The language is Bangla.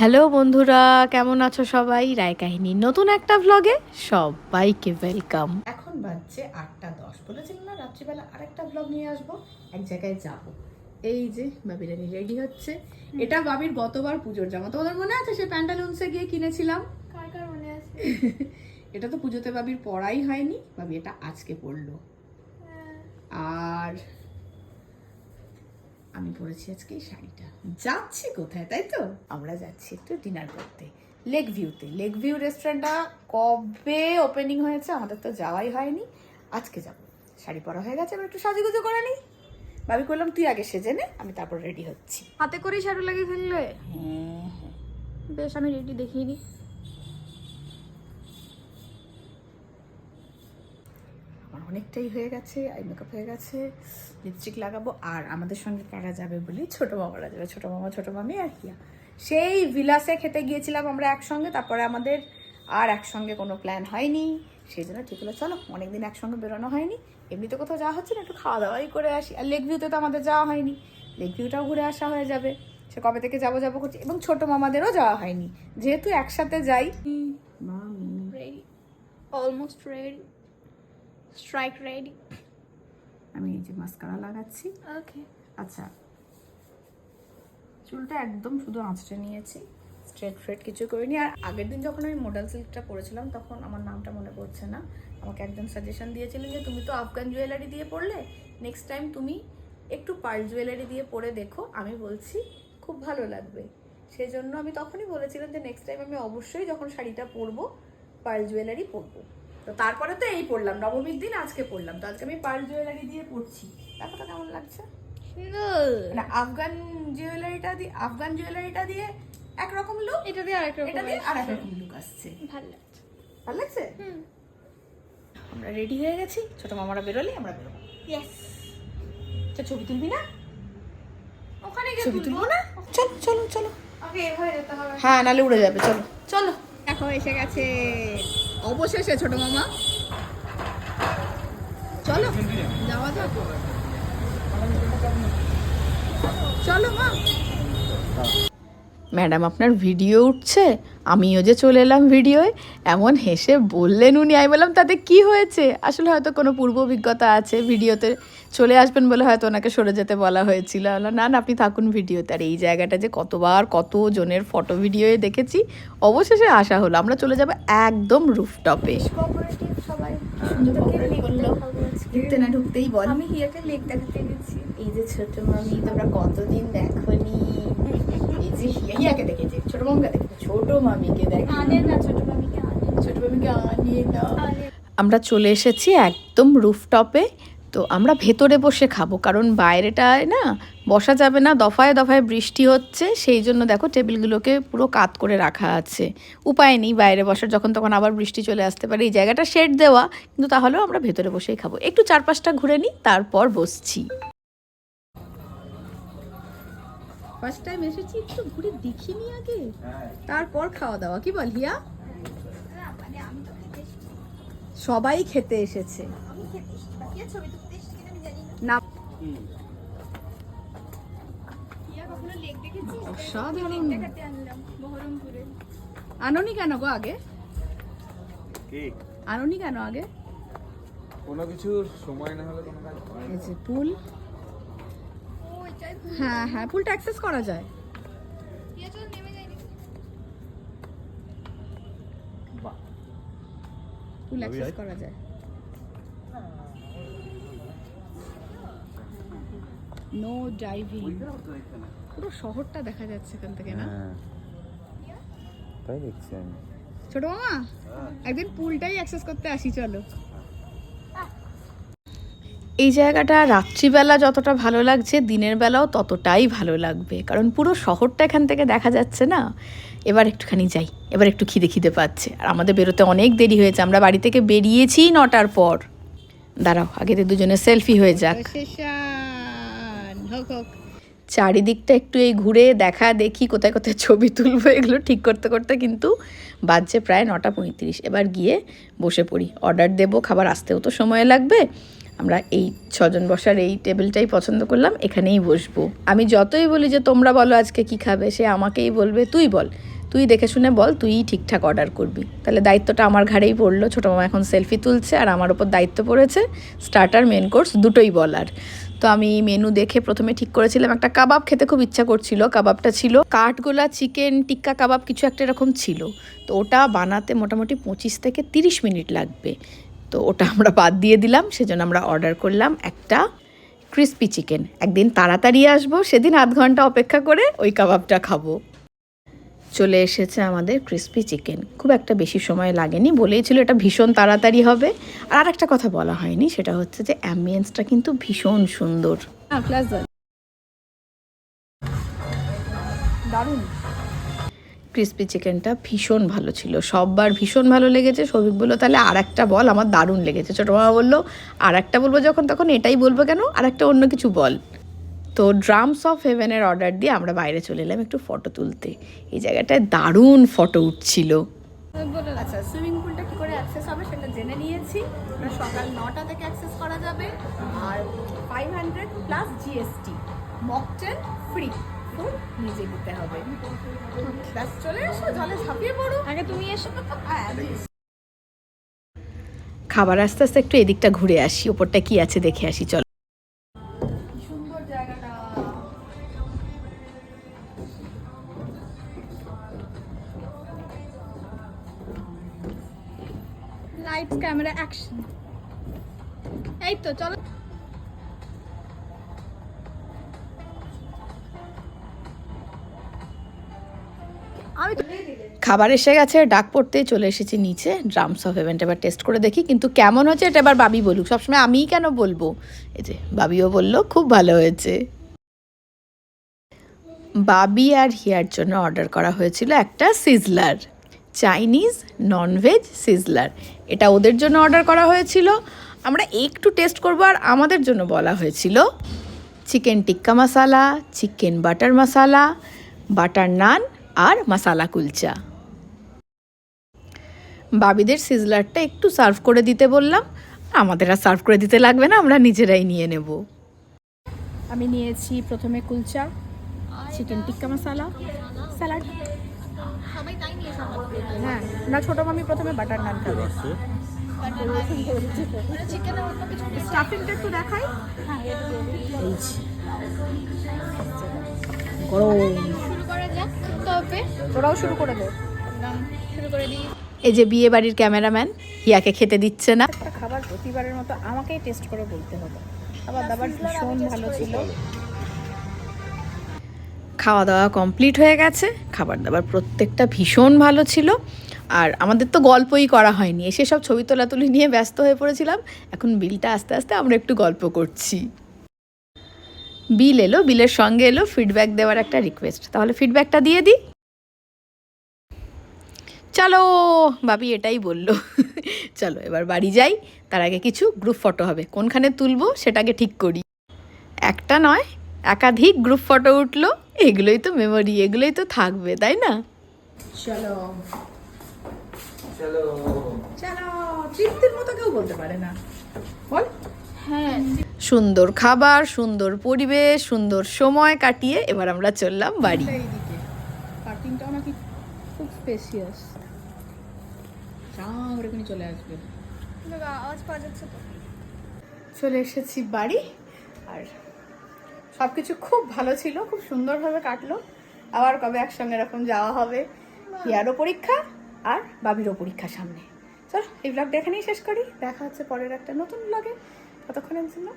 হ্যালো বন্ধুরা কেমন আছো সবাই? রায় কাহিনী নতুন একটা ভ্লগে সবাইকে ওয়েলকাম এখন বাজছে আটটা দশ। বলেছিলাম না রাত্রিবেলা আরেকটা ভ্লগ নিয়ে আসব এক জায়গায় যাব। এই যে বাবি রানি রেডি হচ্ছে। এটা বাবির গতবার পুজোর জামা। তোমাদের মনে আছে সে প্যান্টালুন্সে গিয়ে কিনেছিলাম? কার কার মনে আছে? এটা তো পুজোতে বাবির পড়াই হয়নি। বাবি এটা আজকে পড়ল। হ্যাঁ। আর আমি পরেছি আজকে এই শাড়িটা। যাচ্ছি কোথায় তাই তো? আমরা যাচ্ছি একটু ডিনার করতে। লেক ভিউতে লেক ভিউ রেস্টুরেন্টটা কবে ওপেনিং হয়েছে আমাদের তো যাওয়াই হয়নি। আজকে যাব। শাড়ি পরা হয়ে গেছে এবার একটু সাজুগুজু করে নিই। ভাবি করলাম তুই আগে সেজে নে আমি তারপর রেডি হচ্ছি। হাতে করেই শাড়ু লাগিয়ে ফেললে? হ্যাঁ হ্যাঁ। বেশ আমি রেডি দেখিয়ে দিই অনেকটাই হয়ে গেছে আই মেকআপ হয়ে গেছে লিপস্টিক লাগাবো আর আমাদের সঙ্গে কারা যাবে বলি ছোটো মামারা যাবে। ছোটো মামা ছোটো মামি আর হিয়া। সেই বিলাসে খেতে গিয়েছিলাম আমরা একসঙ্গে তারপরে আমাদের আর একসঙ্গে কোনো প্ল্যান হয়নি। সেই জন্য ঠিক হলো চলো অনেকদিন একসঙ্গে বেরোনো হয়নি। এমনিতে কোথাও যাওয়া হচ্ছে না একটু খাওয়া দাওয়াই করে আসি। আর লেক ভিউতে তো আমাদের যাওয়া হয়নি। লেক ভিউটাও ঘুরে আসা হয়ে যাবে। সে কবে থেকে যাব যাব করছি এবং ছোটো মামাদেরও যাওয়া হয়নি। যেহেতু একসাথে যাই। অলমোস্ট রেডি স্ট্রাইক রেডি আমি এই যে মাস্কারা লাগাচ্ছি। ওকে আচ্ছা। চুলটা একদম শুধু আঁচড়ে নিয়েছি। স্ট্রেট ফ্রেট কিছু করিনি। আর আগের দিন যখন আমি মডেল সিল্কটা পরেছিলাম তখন আমার নামটা মনে পড়ছে না। আমাকে একজন সাজেশন দিয়েছিলেন যে তুমি তো আফগান জুয়েলারি দিয়ে পরলে নেক্সট টাইম তুমি একটু পার্ল জুয়েলারি দিয়ে পরে দেখো। আমি বলছি খুব ভালো লাগবে। সেই জন্য আমি তখনই বলেছিলাম যে নেক্সট টাইম আমি অবশ্যই যখন শাড়িটা পরবো পার্ল জুয়েলারি পরবো। তো তারপরে তো এই পড়লাম নবমীর দিন আজকে পড়লাম তো আজকে আমি পার্ল জুয়েলারি দিয়ে পড়ছি। দেখো তো কেমন লাগছে? সুন্দর। মানে আফগান জুয়েলারিটা দিয়ে আফগান জুয়েলারিটা দিয়ে একরকম লুক এটা দিয়ে আরেকটা এটা দিয়ে আর একরকম লুক আসছে। ভালো লাগছে। ভালো লাগছে? আমরা রেডি হয়ে গেছি। ছোট মামারা বেরোলি আমরা বেরোবো। ইয়েস আচ্ছা ছবি তুলবি না? ওখানে গিয়ে ছবি তুলবো। না? চলো চলো চলো। ওকে এভাবে যেতে হবে। হ্যাঁ নালে উড়ে যাবে চলো। চলো দেখো এসে গেছে। অবশেষে ছোট মামা। চলো যাওয়া যাক। চলো মা। ম্যাডাম আপনার ভিডিও উঠছে আমিও যে চলে এলাম ভিডিওয়ে এমন হেসে বললেন উনি। আমি বললাম তাতে কি হয়েছে? আসলে হয়তো কোনো পূর্ব অভিজ্ঞতা আছে ভিডিওতে চলে আসবেন বলে হয়তো ওনাকে সরে যেতে বলা হয়েছিল। না না আপনি থাকুন ভিডিওতে। আর এই জায়গাটা যে কতবার কত জনের ফটো ভিডিওয়ে দেখেছি অবশেষে আসা হলো। আমরা চলে যাব একদম রুফটপে। ঢুকতে না ঢুকতেই বল। আমি হিয়াকে লেক দেখাতে গেছি। এই যে ছোট মামি তোমরা কতদিন দেখনি? এই হিয়া হিয়াকে দেখেছি। ছোট মামিকে দেখেছি। ছোট মামিকে দেখে। আনে না ছোট মামিকে আনে ছোট মামিকে আনিয়ে না। আমরা চলে এসেছি একদম রুফটপে। তো আমরা ভেতরে বসে খাব কারণ বাইরেটায় না বসা যাবে না। দফায় দফায় বৃষ্টি হচ্ছে সেই জন্য দেখো টেবিলগুলোকে পুরো কাত করে রাখা আছে। উপায় নেই বাইরে বসার যখন তখন আবার বৃষ্টি চলে আসতে পারে। এই জায়গাটা শেড দেওয়া কিন্তু তাহলেও আমরা ভেতরে বসেই খাব। একটু চারপাশটা ঘুরে নিই তারপর বসছি। ফার্স্ট টাইম এসেছি একটু ঘুরে দেখিনি আগে। তারপর খাওয়া দাওয়া কি বল হিয়া? মানে আমি তো খেতে এসেছি। সবাই খেতে এসেছে। না। হিয়া অসাধারণ। আননি কেন গো আগে? কি? আননি কেন আগে? কোনো কিছুর সময় না হলে কোনো কাজ হয় না। এই যে পুল। হ্যাঁ হ্যাঁ পুলটা অ্যাক্সেস করা যায়। হিয়া পুল অ্যাক্সেস করা যায়। নো ডাইভিং পুরো শহরটা দেখা যাচ্ছে এখান থেকে না? হ্যাঁ। তাই দেখছি আমি। ছোট মামা? একদিন পুলটাই অ্যাক্সেস করতে আসি চলো। এই জায়গাটা রাত্রিবেলা যতটা ভালো লাগছে, দিনের বেলাও ততটাই ভালো লাগবে। কারণ পুরো শহরটা এখান থেকে দেখা যাচ্ছে না। এবার একটুখানি যাই। এবার একটু খিদে খিদে পাচ্ছে। আর আমাদের বেরোতে অনেক দেরি হয়েছে। আমরা বাড়ি থেকে বেরিয়েছি নটার পর। দাঁড়াও, আগে দুজনে সেলফি হয়ে যাক। চারিদিকটা একটু এই ঘুরে দেখা, দেখি কোথায় কোথায় ছবি তুলবো, এগুলো ঠিক করতে করতে কিন্তু বাজছে প্রায় নটা পঁয়ত্রিশ। এবার গিয়ে বসে পড়ি। অর্ডার দেবো, খাবার আসতেও তো সময় লাগবে। আমরা এই ছজন বসার এই টেবিলটাই পছন্দ করলাম, এখানেই বসবো। আমি যতই বলি যে তোমরা বলো আজকে কি খাবে, সে আমাকেই বলবে, তুই বল। তুই দেখে শুনে বল, তুই ঠিকঠাক অর্ডার করবি। তাহলে দায়িত্বটা আমার ঘাড়েই পড়ল। ছোটো মামা এখন সেলফি তুলছে আর আমার ওপর দায়িত্ব পড়েছে। স্টার্টার মেন কোর্স দুটোই বলার। তো আমি মেনু দেখে প্রথমে ঠিক করেছিলাম। একটা কাবাব খেতে খুব ইচ্ছা করছিল, কাবাবটা ছিল কাঠগোলা, চিকেন, টিক্কা কাবাব কিছু একটা এরকম ছিল। তো ওটা বানাতে মোটামুটি পঁচিশ থেকে তিরিশ মিনিট লাগবে। তো ওটা আমরা বাদ দিয়ে দিলাম, সেজন্য আমরা অর্ডার করলাম একটা ক্রিস্পি চিকেন একদিন তাড়াতাড়ি আসব, সেদিন আধ ঘণ্টা অপেক্ষা করে ওই কাবাবটা খাব। চলে এসেছে আমাদের ক্রিস্পি চিকেন খুব একটা বেশি সময় লাগেনি বলেই ছিল এটা ভীষণ তাড়াতাড়ি হবে। আর আর একটা কথা বলা হয়নি সেটা হচ্ছে যে অ্যাম্বিয়েন্সটা কিন্তু ভীষণ সুন্দর। হ্যাঁ দারুণ। ক্রিস্পি চিকেনটা ভীষণ ভালো ছিল। সববার ভীষণ ভালো লেগেছে। সৌভিক বলল তাহলে আর একটা বল আমার দারুণ লেগেছে। ছোটো মামা বলল আর একটা বলব যখন তখন এটাই বলব কেন? আর একটা অন্য কিছু বল। তো ড্রামস অফ হেভেনের অর্ডার দিয়ে আমরা বাইরে চলে এলাম একটু ফটো তুলতে। এই জায়গাটায় দারুণ ফটো উঠছিল। আচ্ছা সুইমিং পুলটা কি করে অ্যাক্সেস হবে সেটা জেনে নিয়েছি। সকাল নটা থেকে অ্যাক্সেস করা যাবে। আর five hundred plus GST mocktail free food নিজে দিতে হবে। ব্যাস চলে এসো জলে ঝাঁপিয়ে পড়ো। আগে তুমি এসো। হ্যাঁ, খাবার আস্তে আস্তে একটু এদিকটা ঘুরে আসি ওপরটা কি আছে দেখে আসি চল। ক্যামেরা অ্যাকশন এই তো, চলো। আমি খাবার এসে গেছে, ডাক পড়তেই চলে এসেছি নিচে। ড্রামস অফ হেভেনটা এবার টেস্ট করে দেখি, কিন্তু কেমন হচ্ছে এটা এবার বাবি বলুক। সবসময় আমিই কেন বলব? এই যে, বাবিও বলল, খুব ভালো হয়েছে। বাবি আর হিয়ার জন্য অর্ডার করা হয়েছিল একটা সিজলার চাইনিজ ননভেজ সিজলার। এটা ওদের জন্য অর্ডার করা হয়েছিল। আমরা একটু টেস্ট করব আর আমাদের জন্য বলা হয়েছিল। Chicken tikka masala chicken butter masala butter naan আর মশালা কুলচা। বাবিদের সিজলারটা একটু সার্ভ করে দিতে বললাম। আমাদের আর সার্ভ করে দিতে লাগবে না আমরা নিজেরাই নিয়ে নেব। আমি নিয়েছি প্রথমে কুলচা চিকেন টিক্কা মশালা স্যালাড। সবাই তাই নিয়ে হ্যাঁ না ছোটো মামি প্রথমে বাটার নান খাবে। স্টাফিংটা একটু দেখাই। এই যে। গরম। শুরু করা যাক তবে তোরাও শুরু করে দে। শুরু করে দিই এই যে বিয়ে বাড়ির ক্যামেরাম্যান ইয়াকে খেতে দিচ্ছে না। একটা খাবার প্রতিবারের মতো আমাকেই টেস্ট করে বলতে হবে। খাবার দাবার ভীষণ ভালো ছিল। খাওয়া দাওয়া কমপ্লিট হয়ে গেছে। খাবার দাবার প্রত্যেকটা ভীষণ ভালো ছিল। আর আমাদের তো গল্পই করা হয়নি। এসে সব ছবি তোলাতুলি নিয়ে ব্যস্ত হয়ে পড়েছিলাম। এখন বিলটা আস্তে আস্তে আমরা একটু গল্প করছি। বিল এলো, বিলের সঙ্গে এলো ফিডব্যাক দেওয়ার একটা রিকোয়েস্ট তাহলে ফিডব্যাকটা দিয়ে দিই। চলো, বাবি এটাই বলল। চলো, এবার বাড়ি যাই। তার আগে কিছু গ্রুপ ফটো হবে। কোনখানে তুলবো সেটাকে ঠিক করি। একটা নয় একাধিক গ্রুপ ফটো উঠল। এগুলোই তো মেমোরি এগুলোই তো থাকবে তাই না? চলো। চলো। চলো। তৃপ্তির মতো কেউ বলতে পারে না। বল। হ্যাঁ। সুন্দর খাবার সুন্দর পরিবেশ সুন্দর সময় কাটিয়ে এবার আমরা চললাম বাড়ি। পার্কিংটাও নাকি খুব স্পেসিয়াস চলে আসবে। চলে এসেছি বাড়ি। আর সব কিছু খুব ভালো ছিল, খুব সুন্দরভাবে কাটলো। আবার কবে একসঙ্গে এরকম যাওয়া হবে? হিয়ারও পরীক্ষা আর বাবিরও পরীক্ষা সামনে। চল, এই ব্লগটা এখানেই শেষ করি। দেখা হচ্ছে পরের একটা নতুন ব্লগে কতক্ষণের জন্য